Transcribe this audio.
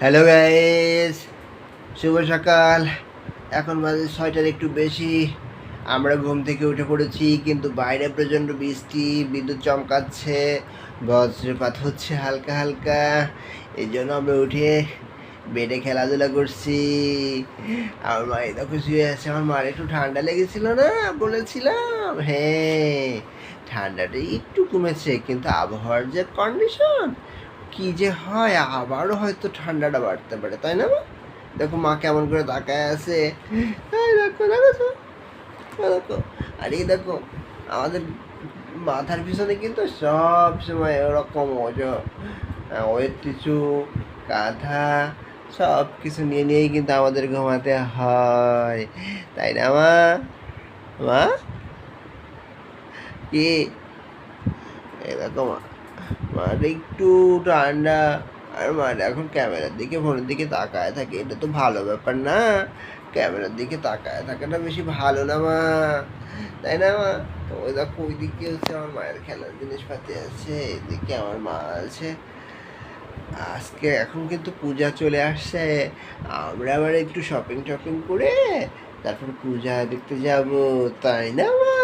Hello guys শুভ সকাল। এখন বাজে ছয়টার একটু বেশি। আমরা ঘুম থেকে উঠে পড়েছি, কিন্তু বাইরে প্রচণ্ড বৃষ্টি, বিদ্যুৎ চমকাচ্ছে, বজ্রপাত হচ্ছে হালকা হালকা। এই জন্য আমরা উঠে বেডে খেলাধুলা করছি। আমার মা খুশি হয়ে আছে। আমার মার একটু ঠান্ডা লেগেছিল না? বলেছিলাম। হ্যাঁ ঠান্ডাটা একটু কমেছে, কিন্তু আবহাওয়ার যে কন্ডিশন কি যে হয়, আবারও হয়তো ঠান্ডাটা বাড়তে পারে, তাই না মা? দেখো মা কেমন করে তাকায় আছে। দেখো দেখো দেখো। আর এই দেখো, আমাদের মাথার পিছনে কিন্তু সব সময় ওরকম ওজন ওয়েট টিচু কাঁথা সব কিছু নিয়ে নিয়েই কিন্তু আমাদের ঘুমাতে হয়, তাই না মা? মা? কি? এই দেখো মা মার একটু ঠান্ডা। আর মার এখন ক্যামেরার দিকে, ফোনের দিকে তাকায় থাকে, এটা তো ভালো ব্যাপার না। ক্যামেরার দিকে তাকায় থাকাটা বেশি ভালো না মা। তাই না মা? ওই দেখো ওই দিকে হচ্ছে আমার মায়ের খেলার জিনিসপাতি আছে, এদিকে আমার মা আছে। আজকে এখন কিন্তু পূজা চলে আসছে। আমরা আবার একটু শপিং টপিং করে তারপর পূজা দেখতে যাব, তাই না মা?